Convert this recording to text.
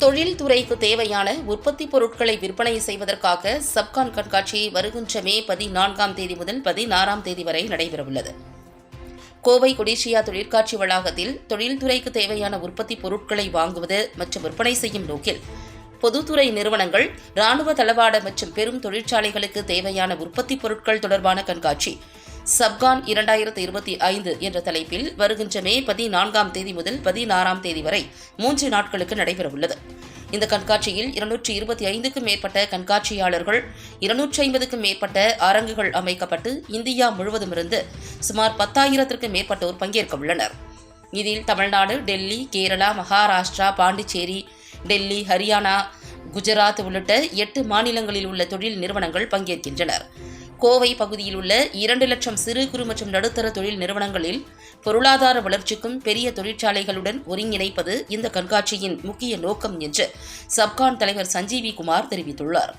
தொழில்துறைக்கு தேவையான உற்பத்தி பொருட்களை விற்பனை செய்வதற்காக சப்கான் கண்காட்சி வருகின்ற மே பதினான்காம் தேதி முதல் பதினாறாம் தேதி வரை நடைபெறவுள்ளது. கோவை கொடிசியா தொழிற்காட்சி வளாகத்தில் தொழில்துறைக்கு தேவையான உற்பத்தி பொருட்களை வாங்குவது மற்றும் விற்பனை செய்யும் நோக்கில் பொதுத்துறை நிறுவனங்கள் ராணுவ தளவாட மற்றும் பெரும் தொழிற்சாலைகளுக்கு தேவையான உற்பத்தி பொருட்கள் தொடர்பான கண்காட்சி சப்கான் இரண்டாயிரத்து இருபத்தி ஐந்து என்ற தலைப்பில் வருகின்ற மே பதினான்காம் தேதி முதல் பதினாறாம் தேதி வரை மூன்று நாட்களுக்கு நடைபெறவுள்ளது. இந்த கண்காட்சியில் இருநூற்றி இருபத்தி ஐந்துக்கும் மேற்பட்ட கண்காட்சியாளர்கள் இருநூற்றி ஐம்பதுக்கும் மேற்பட்ட அரங்குகள் அமைக்கப்பட்டு இந்தியா முழுவதுமிருந்து சுமார் பத்தாயிரத்திற்கும் மேற்பட்டோர் பங்கேற்க உள்ளனர் இதில் தமிழ்நாடு டெல்லி கேரளா மகாராஷ்டிரா பாண்டிச்சேரி டெல்லி ஹரியானா குஜராத் உள்ளிட்ட எட்டு மாநிலங்களில் உள்ள தொழில் நிறுவனங்கள் பங்கேற்கின்றனர். கோவை பகுதியில் உள்ள இரண்டு லட்சம் சிறு குறு மற்றும் நடுத்தர தொழில் நிறுவனங்களில் பொருளாதார வளர்ச்சிக்கும் பெரிய தொழிற்சாலைகளுடன் ஒருங்கிணைப்பது இந்த கண்காட்சியின் முக்கிய நோக்கம் என்று சப்கான் தலைவர் சஞ்சீவி குமார் தெரிவித்துள்ளார்.